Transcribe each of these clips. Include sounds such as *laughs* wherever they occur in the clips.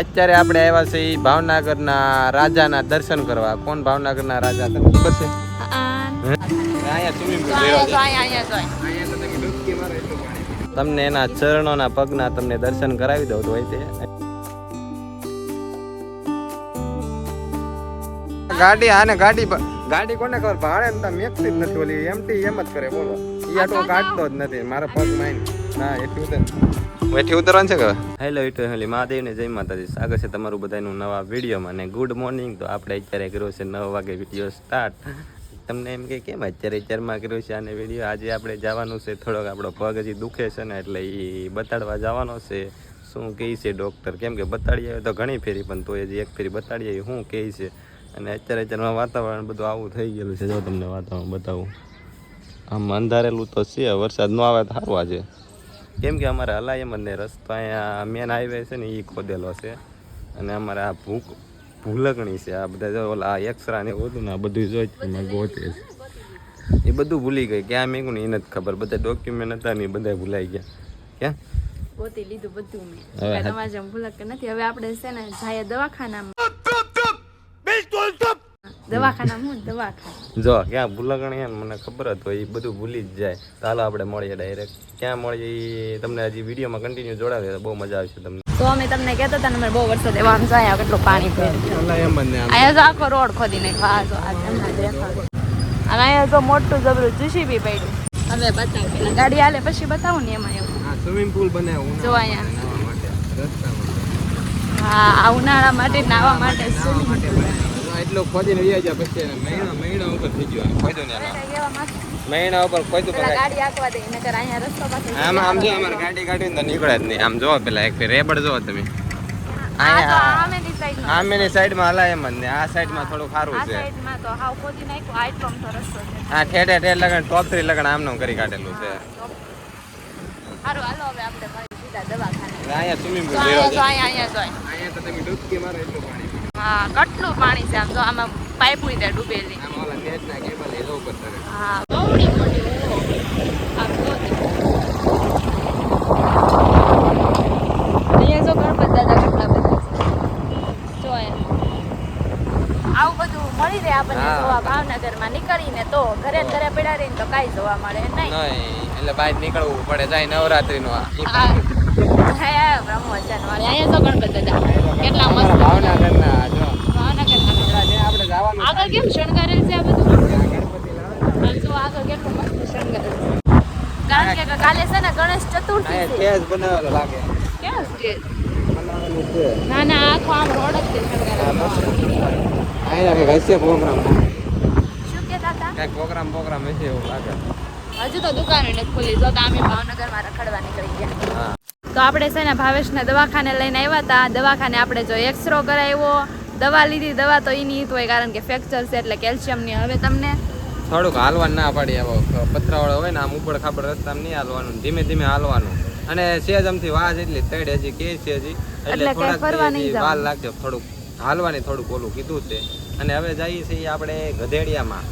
અત્યારે આપણે આવ્યા છે ભાવનગરના રાજાના દર્શન કરવા. કોણ ભાવનગરના રાજા તમને ખબર છે એટલું. તમને એના ચરણોના પગના તમને દર્શન કરાવી દઉં તો હોય તે. ગાડી આને ગાડી ગાડી કોને ખબર? ભાડે ને મેકતી જ નથી ઓલી એમટી એમ જ કરે બોલો. ઈ આટો કાઢતો જ નથી મારા પગ માઈન ના એથી એથી ઉતરવાનું છે કે? હેલો ઇટુ હેલી મહાદેવને જય માતાજી. સ્વાગત છે તમારું બધાનું નવા વિડીયોમાં. અને ગુડ મોર્નિંગ તો આપણે અત્યારે કર્યો છે નવ વાગે વીડિયો સ્ટાર્ટ તમને એમ કે કેમ અત્યારે અત્યારમાં કર્યો છે આને વીડિયો આજે આપણે જવાનું છે થોડોક આપણો પગ હજી દુખે છે ને એટલે એ બતાડવા જવાનો છે. શું કહે છે ડૉક્ટર કેમ કે બતાડી આવે તો ઘણી ફેરી, પણ તો હજી એક ફેરી બતાડી આવી શું કહે છે? અને અત્યારે અત્યારમાં વાતાવરણ બધું આવું થઈ ગયેલું છે. જો તમને વાતાવરણ બતાવું. આમ અંધારેલું તો છે, વરસાદ ન આવે તો સારું આજે. કેમ કે અમારે અલાયમન ને રસ્તો અહીંયા મેન હાઈવે છે ને એ ખોદેલો છે. અને અમારે આ ભૂખ ભૂલકણી છે. આ બધા જો ઓલા એક્સરા ને એવું ને આ બધું જોઈ તમે ગોતે છે. એ બધું ભૂલી ગઈ. ક્યાં મેં એ નથી ખબર. બધા ડોક્યુમેન્ટ હતા ને એ બધા ભૂલાઈ ગયા. ક્યાં? ગોતી લીધું બધું મેં. તમારે જેમ ભૂલક નથી. હવે આપણે છે ને જાય દવાખાનામાં. દવાખાનામાં દવાખાના. જો ક્યાં ભૂલકણી મને ખબર હતો એ બધું ભૂલી જ જાય. તો હાલો આપણે મળીએ ડાયરેક્ટ ક્યાં મળીએ તમને હજી વિડીયોમાં કન્ટિન્યુ જોડાવે તો બહુ મજા આવશે તમને. તો અમે તમને કહેતા હતા ને અમારે બહુ વરસાદ એવા આમ જાય કેટલું પાણી ને અહીંયા તો આખો રોડ ખોદી નાખ્યો આ જો આ તમને દેખાડું. અને અહીંયા તો મોટું જબરું ચૂસી બી પડ્યું. હવે બતાવ પેલા ગાડી હાલે પછી બતાવું ને એમાં એવું. સ્વિમિંગ પૂલ બનાવ્યું જો અહીંયા. હા ઉનાળા માટે નાવા માટે સ્વિમિંગ pool. એટલો ખોદીને વ્યા ગયા પછી મહિના મહિના ઉપર થઈ ગયો ખોદ્યો ને મહિના ઉપર ખોદ્યું પણ ગાડી આકવા દે નકર અહીંયા રસ્તો પાસે આમ આમ જો અમારે ગાડી કાઢીને તો નીકળે જ નહીં. આમ જો પેલા એક રેબડ જો તમે. આમેની સાઈડમાં હલાય એમ જ ને આ સાઈડમાં થોડું સારું છે. હા ઠેઠે ઠેઠ લગન ટોપ થ્રી લગન આમનું કરી કાઢેલું છે. સારું હાલો હવે આપણે સીધા દવાખાને. અહીંયા સ્વિમિંગ પૂલ અહીંયા ભર્યો જો છે અહીંયા અહીંયા જો. અહીંયા તો તમે ડૂબકી મારો એટલું પાણી હા કેટલું પાણી છે આમ તો આમાં પાઇપ ઉઈ ડૂબેલી. હા બહુડી મોટી ઓહો. આમ જો તે. અહીંયા જો ગણપત દાદા કેટલા બધા છે. જો અહીંયા. આવું બધું મળી રહે આપણને હા. જોવા ભાવનગરમાં. નીકળીને તો ઘરે ઘરે રહીને તો કાંઈ જોવા મળે નહીં. નહીં એટલે બહાર નીકળવું પડે. જાય નવરાત્રીનો આ. આગળ કેમ શણગારેલ છે આ બધું? જો આગળ કેટલું મસ્ત શણગારેલ છે. કારણ કે કાલે છે ને ગણેશ ચતુર્થી છે. સ્ટેજ બનાવેલો લાગે. ક્યાં સ્ટેજ ના ના આખો આમ રોડ જ છે શણગારેલો. પ્રોગ્રામ શું કહેતા હતા? કંઈક પ્રોગ્રામ પ્રોગ્રામ હશે એવું લાગે. હજુ તો દુકાન નથી ખુલી. જો તો અમે ભાવનગરમાં રખડવા નીકળી ગયા. તો આપણે છે ને ભાવેશને દવાખાને લઈને આવ્યા હતા. દવાખાને આપણે જો એક્સરો કરાવ્યો. દવા લીધી. દવા તો એની જ હોય કારણ કે ફ્રેક્ચર છે એટલે કેલ્શિયમની હવે તમને થોડુંક હાલવાનું ના પાડી. આવો પથરાવાળો હોય ને આમ ઉપર ખાબર રસ્તા નહીં હાલવાનું. ધીમે ધીમે હાલવાનું. અને સેજ આમથી વાજ એટલી તડ હજી કે છે હજી. એટલે થોડાક વાલ દી લાગશે થોડુંક હાલવાની થોડુંક ઓલું કીધું છે. અને હવે જઈએ છીએ આપણે ગધેડિયામાં.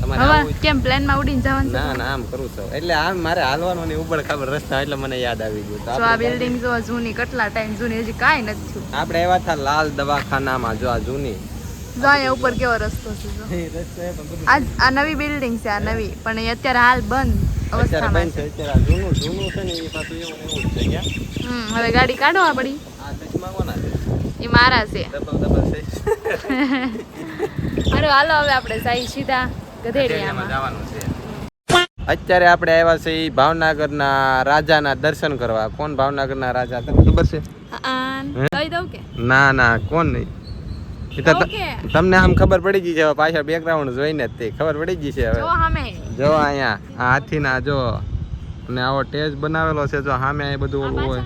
તમારે કેમ પ્લેનમાં ઉડીને જવાનું ના ના આમ કરું છું. એટલે આમ મારે હાલવાનું ની ઉપર ખબર રસ્તા એટલે મને યાદ આવી ગયું. તો જો આ બિલ્ડિંગ જો જૂની કેટલા ટાઈમ જૂની હજી કાંઈ નથી થયું. આપણે એવા હતા લાલ દવાખાનામાં જો આ જૂની. જો અહીંયા ઉપર કેવો રસ્તો છે જો. આ આ નવી બિલ્ડિંગ છે આ નવી. પણ એ અત્યારે હાલ બંધ અત્યારે બંધ છે અત્યારે જૂનું જૂનું છે ને એ પાછું એવું એવું છે ક્યાં? હમ હવે ગાડી કાઢવા પડી આ ચશ્મા કોના છે. એ મારા છે. ડબલ ડબલ છે. *laughs* અરે હાલો હવે આપણે જઈ સીધા. ગધેડિયામાં. ગધેડિયામાં જવાનું છે. અત્યારે આપણે આવ્યા છે ભાવનગરના રાજાના દર્શન કરવા. કોણ ભાવનગરના રાજા? તમને ખબર છે? ના ના કોણ નહીં. તમને આમ ખબર પડી ગઈ છે હવે પાછળ બેકગ્રાઉન્ડ જોઈને જ તે. ખબર પડી ગઈ છે હવે. જો અહીંયા આ હાથીના જો અને આવો ટેજ બનાવેલો છે જો સામે અહીં બધું ઓલું હોય.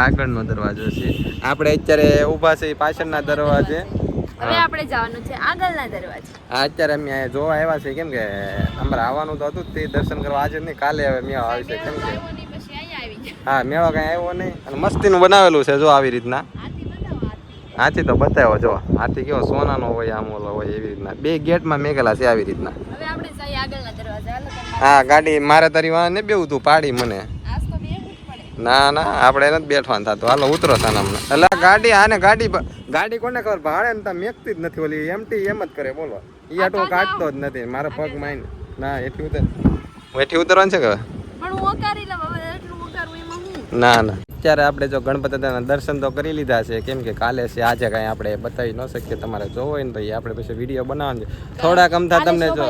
આગળનો દરવાજો. છે. આપણે અત્યારે ઊભા છે પાછળના દરવાજે. હવે આપણે જવાનું છે આગળના દરવાજે. આ અત્યારે અમે જોવા આવ્યા છે કેમ કે અમારે આવવાનું તો હતું તે દર્શન કરવા. આજે નહીં કાલે હવે મેળો આવશે કેમ કે હા મેળો કઈ આવ્યો નહીં અને મસ્તીનું બનાવેલું છે જો આવી રીતના. હાથી તો બતાવો જો. હાથી કેવો સોનાનો હોય આમ ઓલો હોય એવી રીતના. બે ગેટમાં મેઘેલા છે આવી રીતના. હા ગાડી મારે તારી ને બેવું તું પાડી મને. ના ના આપણે નથી બેઠવાનું થતું. હાલો ઉતરો સાનામાં એટલે ગાડી ગાડી આને ગાડી ગાડી કોને ખબર? ભાડે ને તમે મેકતી જ નથી ઓલી એમટી એમ જ કરે બોલો એ આટો કાઢતો જ નથી. મારા પગ માઈને ના એથી ઉતર એથી ઉતરવાનું છે કે હું હું? ના ના. અત્યારે આપણે જો ગણપતિ દાદાના દર્શન તો કરી લીધા છે. કેમ કે કાલે છે આજે કાંઈ આપણે બતાવી ન શકીએ. તમારે જોવો હોય ને તો એ આપણે પછી વીડિયો બનાવવાનો છે. થોડાક અમથા તમને જો.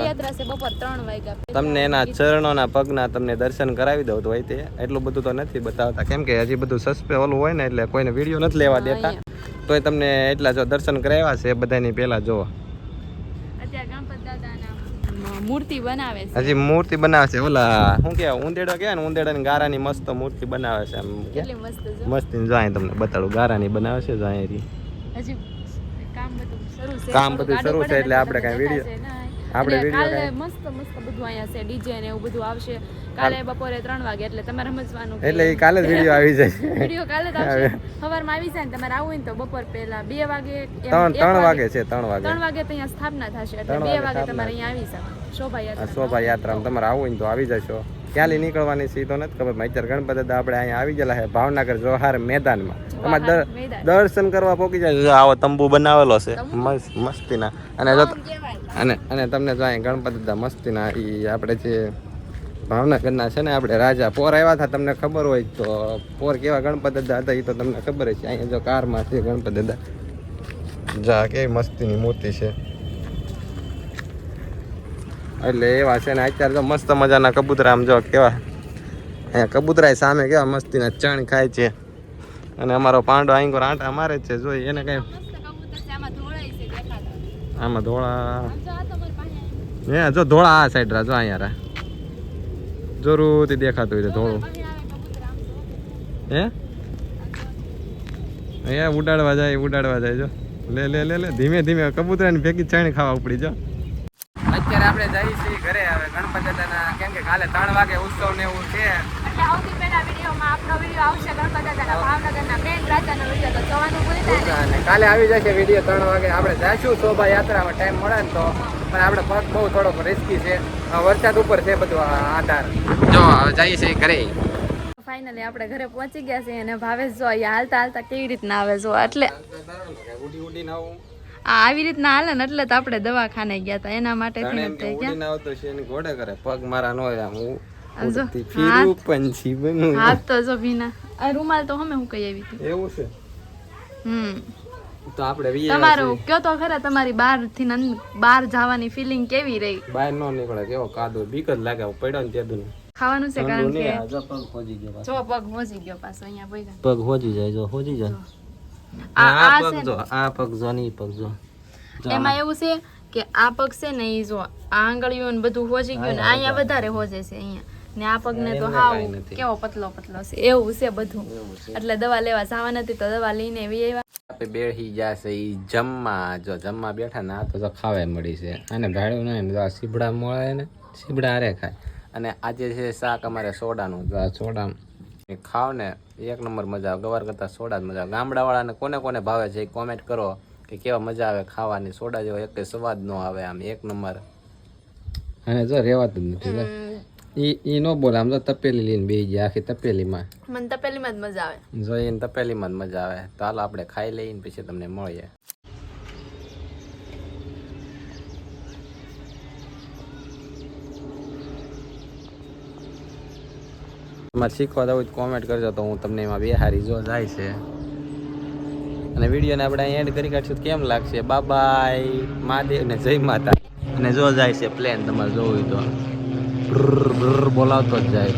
તમને એના ચરણોના પગના તમને દર્શન કરાવી દઉં તો હોય તે. એટલું બધું તો નથી બતાવતા. કેમ કે હજી બધું સસ્પે ઓલું હોય ને એટલે કોઈને વીડિયો નથી લેવા દેતા. તોય તમને એટલા જો દર્શન કરાવ્યા છે એ બધાની પહેલા જો અત્યારે ગણપત દાદાના મૂર્તિ બનાવે છે. હજી મૂર્તિ બનાવે છે. ઓલા શું કે ઉંદેડો કે ને ગારા ગારાની મસ્ત મૂર્તિ બનાવે છે એમ. મસ્ત જાય મસ્તી જો તમને બતાડું. ગારાની બનાવે છે જાય હજી કામ બધું શરૂ છે. કામ બધું શરૂ છે એટલે આપણે કઈ વિડીયો-. આપણે કાલે મસ્ત મસ્ત બધું અહીંયા છે ડીજે ને એવું બધું આવશે. કાલે બપોરે ત્રણ વાગે એટલે તમારે સમજવાનું એટલે એ કાલે જ વીડિયો આવી જાય. વીડિયો કાલે જ આવશે. *laughs* સવારમાં આવી જાય ને તમારે આવવું હોય ને તો બપોર પહેલા બે વાગે ત્રણ ત્રણ વાગે છે ત્રણ વાગે. ત્રણ વાગે તો અહીંયા સ્થાપના થશે એટલે બે વાગે તમારે અહીંયા આવી શકો. શોભાયાત્રા શોભાયાત્રામાં તમારે આવવું હોય ને તો આવી જશો. ક્યાંથી નીકળવાની છે તો નથી ખબર. પણ ગણપત દાદા આપણે અહીંયા આવી ગયેલા છે ભાવનગર જોહાર મેદાનમાં. તમારે દર- દર્શન કરવા પોકી જાય. આવો તંબુ બનાવેલો છે. મસ્ત મસ્તીના. અને જો અને અને તમને જો અહીં ગણપતિ દાદા મસ્તીના એ આપણે જે ભાવનગરના છે ને આપણે રાજા પોર આવ્યા હતા તમને ખબર હોય તો પોર કેવા ગણપતિ દાદા હતા એ તો તમને ખબર છે. અહીંયા જો કારમાં છે ગણપતિ દાદા. જા કેવી મસ્તીની મૂર્તિ છે. એટલે એવા છે ને અત્યારે તો મસ્ત મજાના કબૂતરા આમ જો કેવા. અહીંયા કબૂતરા સામે કેવા મસ્તીના ચણ ખાય છે. અને અમારો પાંડો આંગોર આંટા મારે છે જોઈ એને કઈ આમાં ધોળા. હે જો ધોળા આ સાઈડ રા જો અહીંયા રા. જરૂરથી દેખાતું હોય છે ધોળું. હે? અહીંયા ઉડાડવા જાય ઉડાડવા જાય જો. લે લે લે લે ધીમે ધીમે કબૂતરાની ભેગી ચણ ખાવા ઉપડી જો. આપણે જઈએ છીએ ઘરે હવે. ગણપત દાદાના કેમ કે કાલે ત્રણ વાગે ઉત્સવ ને એવું છે. એટલે આવતી પહેલા વિડીયોમાં આપનો વીડિયો આવશે ગણપત દાદાના ભાવનગરના મેન રાજાનો વીડિયો. તો જોવાનું ભૂલતા નહીં કાલે આવી જશે વીડિયો ત્રણ વાગે. આપણે જાશું શોભાયાત્રામાં. ટાઈમ મળે ને તો. પણ આપણે પગ બહુ થોડોક રિસ્કી છે. વરસાદ ઉપર છે બધું આધાર. જો જઈએ છીએ ઘરે. ફાઇનલી આપણે ઘરે પહોંચી ગયા છીએ અને ભાવેશ જો અહીંયા હાલતા હાલતા કેવી રીતના આવે જો. એટલે ઉડી ઉડીને આવું. આવી રીતના હાલે ને એટલે તો આપણે દવાખાને ગયા હતા એના માટે એની ઘોડે કરે પગ મારા નો હોય હું જો, ઉડતી ફીરું પંછી બનું. હાથ તો જો ભીના. આ રૂમાલ તો હમે હું કઈ આવી હતી? એવું છે? હમ. તો આપણે તમારું કયો તો ખરા તમારી બારથી બાર જવાની ફિલિંગ કેવી રહી? બહાર નો નીકળે કેવો કાદો બીક જ લાગે પડ્યો ને ત્યાં ખાવાનું છે કારણ કે જો પગ હોજી ગયો જો પગ મોજી ગયો પાછો અહીંયા પગ હોજી જાય જો હોજી જાય. આ આ આ પગ જો આ પગ જો ની પગ જો. એમાં એવું છે કે આ પગ છે ને એ જો આ આંગળીઓ ને બધું હોજી ગયું ને અહીંયા વધારે હોજે છે અહીંયા. ને આ પગને તો હાવ કેવો પતલો પતલો છે. એવું છે બધું. એટલે દવા લેવા જવા નથી તો દવા લઈને એવી આવ્યા. આપણે બેઠી જાશે ઈ જમવા. જો જમવા બેઠા ને આ તો જો ખાવા મળી છે. અને ભાડું નહીં તો સીબડા મળે ને સીબડા હારે ખાય. અને આજે છે શાક અમારે સોડાનું જો આ સોડા એ ખાવ ને એક નંબર મજા આવે. ગવાર કરતાં સોડા જ મજા આવે. ગામડાવાળાને કોને કોને ભાવે છે એ કોમેન્ટ કરો કે કેવા મજા આવે ખાવાની. સોડા જેવો એક સ્વાદ ન આવે આમ એક નંબર. અને જો રેવા જ નથી ઈ ઈ નો બોલે આમ તો તપેલી લઈને બેસી ગયા આખી તપેલીમાં. મને તપેલીમાં જ મજા આવે. જોઈએ તપેલીમાં જ મજા આવે. તો હાલ આપણે ખાઈ લઈને પછી તમને મળીએ. તમારે શીખવા દઉં કોમેન્ટ કરજો. તો હું તમને એમાં બેહારી જો જાય છે. અને વિડીયોને આપણે અહીં એડ કરી કાઢશું. કેમ લાગશે? બાબાય મહાદેવ ને જય માતા. અને જો જાય છે પ્લેન તમારે જોવું તો. બોલાવતો જ જાય.